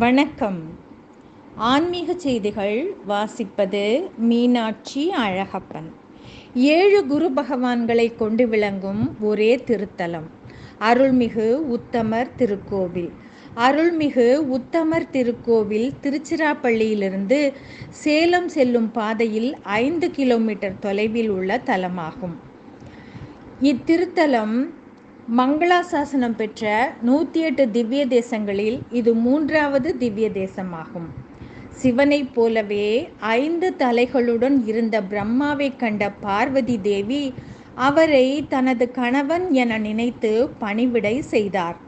வணக்கம். ஆன்மீக செய்திகள் வாசிப்பது மீனாட்சி அழகப்பன். ஏழு குரு பகவான்களை கொண்டு விளங்கும் ஒரே திருத்தலம். அருள்மிகு உத்தமர் திருக்கோவில். அருள்மிகு உத்தமர் திருக்கோவில் திருச்சிராப்பள்ளியிலிருந்து சேலம் செல்லும் பாதையில் ஐந்து கிலோமீட்டர் தொலைவில் உள்ள தலமாகும். இத்திருத்தலம் மங்களாசாசனம் பெற்ற நூற்றி எட்டு திவ்ய தேசங்களில் இது மூன்றாவது திவ்ய தேசமாகும். சிவனைப் போலவே ஐந்து தலைகளுடன் இருந்த பிரம்மாவை கண்ட பார்வதி தேவி அவரை தனது கணவன் என நினைத்து பணிவிடை செய்தார்.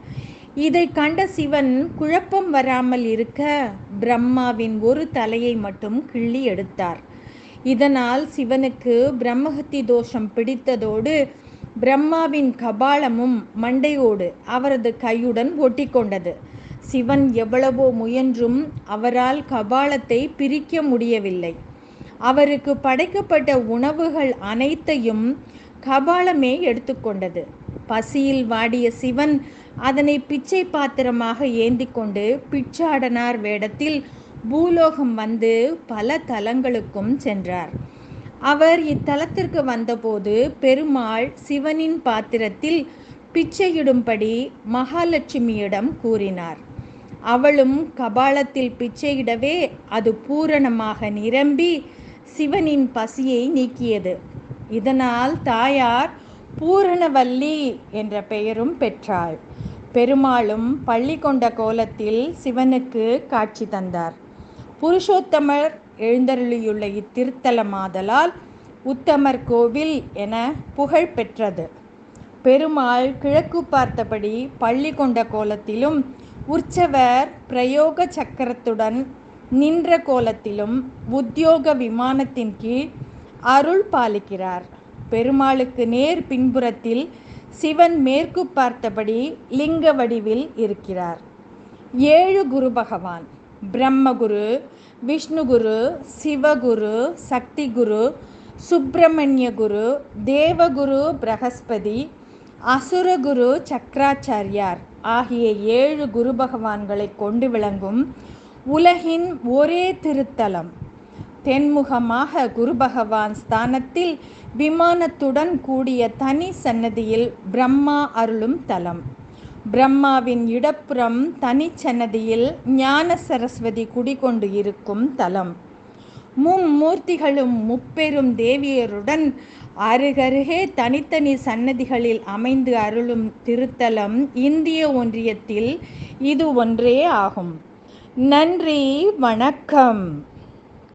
இதை கண்ட சிவன் குழப்பம் வராமல் இருக்க பிரம்மாவின் ஒரு தலையை மட்டும் கிள்ளி எடுத்தார். இதனால் சிவனுக்கு பிரம்மஹத்தி தோஷம் பிடித்ததோடு பிரம்மாவின் கபாலமும் மண்டையோடு அவரது கையுடன் ஒட்டி கொண்டது சிவன் எவ்வளவோ முயன்றும் அவரால் கபாலத்தை பிரிக்க முடியவில்லை. அவருக்கு படைக்கப்பட்ட உணவுகள் அனைத்தையும் கபாலமே எடுத்துக்கொண்டது. பசியில் வாடிய சிவன் அதனை பிச்சை பாத்திரமாக ஏந்தி கொண்டு பிச்சாடனார் வேடத்தில் பூலோகம் வந்து பல தலங்களுக்கும் சென்றார். அவர் இத்தலத்திற்கு வந்தபோது பெருமாள் சிவனின் பாத்திரத்தில் பிச்சையிடும்படி மகாலட்சுமியிடம் கூறினார். அவளும் கபாலத்தில் பிச்சையிடவே அது பூரணமாக நிரம்பி சிவனின் பசியை நீக்கியது. இதனால் தாயார் பூரணவல்லி என்ற பெயரும் பெற்றாள். பெருமாளும் பள்ளி கொண்ட கோலத்தில் சிவனுக்கு காட்சி தந்தார். புருஷோத்தமர் எழுந்தருளியுள்ள இத்திருத்தலமாதலால் உத்தமர் கோவில் என புகழ் பெற்றது. பெருமாள் கிழக்கு பார்த்தபடி பள்ளி கொண்ட கோலத்திலும் உற்சவர் பிரயோக சக்கரத்துடன் நின்ற கோலத்திலும் உத்தியோக விமானத்தின் கீழ் அருள் பாலிக்கிறார். பெருமாளுக்கு நேர் பின்புறத்தில் சிவன் மேற்கு பார்த்தபடி லிங்க வடிவில் இருக்கிறார். ஏழு குரு பகவான் பிரம்மகுரு விஷ்ணுகுரு சிவகுரு சக்திகுரு சுப்பிரமணிய குரு தேவகுரு பிரகஸ்பதி அசுரகுரு சக்கராச்சாரியார் ஆகிய ஏழு குரு பகவான்களை கொண்டு விளங்கும் உலகின் ஒரே திருத்தலம். தென்முகமாக குரு பகவான் ஸ்தானத்தில் விமானத்துடன் கூடிய தனி சன்னதியில் பிரம்மா அருளும் தலம். பிரம்மாவின் இடப்புறம் தனிச்சன்னதியில் ஞான சரஸ்வதி குடிகொண்டு இருக்கும் தலம். மும்மூர்த்திகளும் முப்பெரும் தேவியருடன் அருகருகே தனித்தனி சன்னதிகளில் அமைந்து அருளும் திருத்தலம் இந்திய ஒன்றியத்தில் இது ஒன்றே ஆகும். நன்றி வணக்கம்.